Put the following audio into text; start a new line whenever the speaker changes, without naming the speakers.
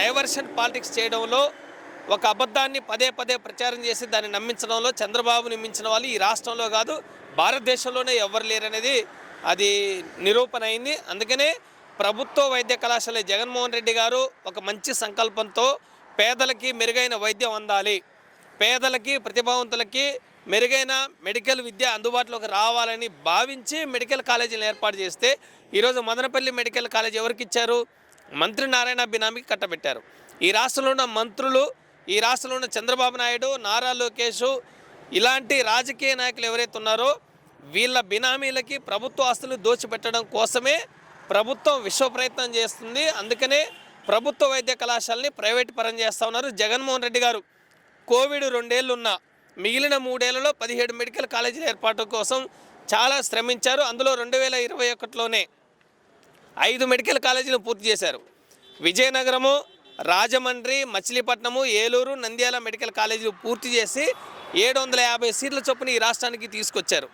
Diversion politics చేయడంలో ఒక అబద్ధాన్ని పదే పదే ప్రచారం చేసి దాన్ని నమ్మించడంలో చంద్రబాబుని నిమ్మించిన వాళ్ళు ఈ రాష్ట్రంలో కాదు భారతదేశంలోనే ఎవరు లేరనేది అది నిరూపణ అయింది. అందుకనే ప్రభుత్వ వైద్య కళాశాల జగన్మోహన్ రెడ్డి గారు ఒక మంచి సంకల్పంతో పేదలకి మెరుగైన వైద్యం అందాలి. పేదలకి ప్రతిభావంతులకి మెరుగైన మెడికల్ విద్య అందుబాటులోకి రావాలని భావించి మెడికల్ కాలేజీని ఏర్పాటు చేస్తే ఈరోజు మదనపల్లి మెడికల్ కాలేజ్ ఎవరికి ఇచ్చారు? మంత్రి నారాయణ బినామీకి కట్టబెట్టారు. ఈ రాష్ట్రంలో ఉన్న మంత్రులు ఈ రాష్ట్రంలో ఉన్న చంద్రబాబు నాయుడు నారా లోకేష్ ఇలాంటి రాజకీయ నాయకులు ఎవరైతే ఉన్నారో వీళ్ళ బినామీలకి ప్రభుత్వ ఆస్తులు దోచిపెట్టడం కోసమే ప్రభుత్వం విశ్వ ప్రయత్నం చేస్తుంది. అందుకనే ప్రభుత్వ వైద్య కళాశాలని ప్రైవేట్ పరం చేస్తూ ఉన్నారు జగన్మోహన్ రెడ్డి గారు. కోవిడ్ రెండేళ్ళు ఉన్న మిగిలిన మూడేళ్ళలో పదిహేడు మెడికల్ కాలేజీల ఏర్పాటు కోసం చాలా శ్రమించారు. అందులో రెండు వేల ఇరవై ఒకటిలోనే ఐదు మెడికల్ కాలేజీలు పూర్తి చేశారు. విజయనగరము రాజమండ్రి మచిలీపట్నము ఏలూరు నంద్యాల మెడికల్ కాలేజీలు పూర్తి చేసి ఏడు వందల యాభై సీట్ల చొప్పున ఈ రాష్ట్రానికి తీసుకొచ్చారు.